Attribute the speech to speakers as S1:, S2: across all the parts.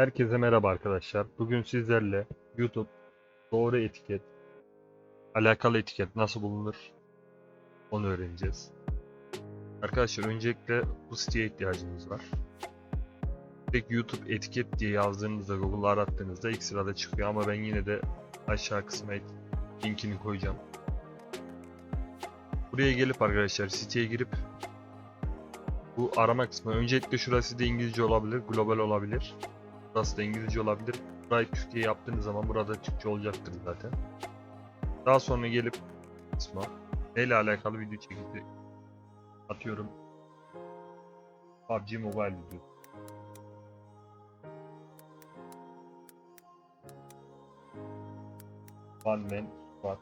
S1: Herkese merhaba arkadaşlar. Bugün sizlerle YouTube doğru etiket, alakalı etiket nasıl bulunur onu öğreneceğiz. Arkadaşlar öncelikle bu siteye ihtiyacımız var. Direkt YouTube etiket diye yazdığınızda Google'a arattığınızda ilk sırada çıkıyor ama ben yine de aşağı kısma linkini koyacağım. Buraya gelip arkadaşlar siteye girip bu arama kısmı öncelikle şurası da İngilizce olabilir, global olabilir. Burası da İngilizce olabilir. Burayı Türkiye yaptığınız zaman burada Türkçe olacaktır zaten. Daha sonra gelip kısma neyle alakalı video çekildi atıyorum. PUBG Mobile video. One Man Squad.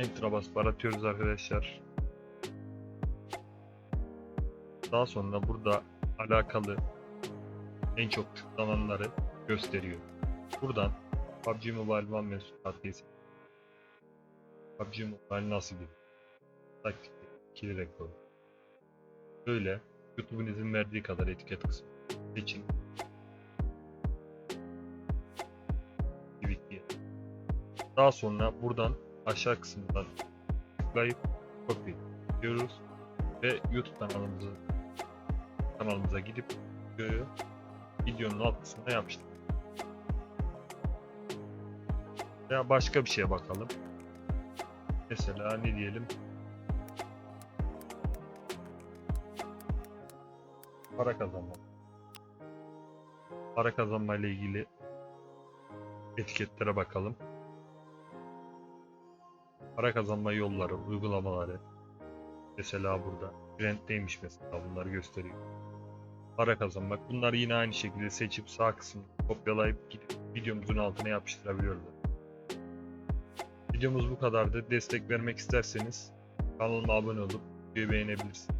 S1: Enter'a basıp aratıyoruz arkadaşlar. Daha sonra burada alakalı en çok tıklananları gösteriyor. Buradan PUBG Mobile One Squad diye PUBG Mobile nasıl bir taktik ikili rekor. Böyle YouTube'un izin verdiği kadar etiket kısmı seçin. Daha sonra buradan aşağı kısımdan tıklayıp copy diyoruz ve YouTube kanalımızı kanalımıza gidip videoyu videonun alt kısmına yapıştır. Veya başka bir şeye bakalım. Mesela ne diyelim? Para kazanma. Para kazanma ile ilgili etiketlere bakalım. Para kazanma yolları, uygulamaları. Mesela burada. Trend'deymiş mesela bunları gösteriyor. Para kazanmak. Bunları yine aynı şekilde seçip sağ kısmı kopyalayıp gidip videomuzun altına yapıştırabiliyoruz. Videomuz bu kadardı. Destek vermek isterseniz kanalıma abone olup videoyu beğenebilirsiniz.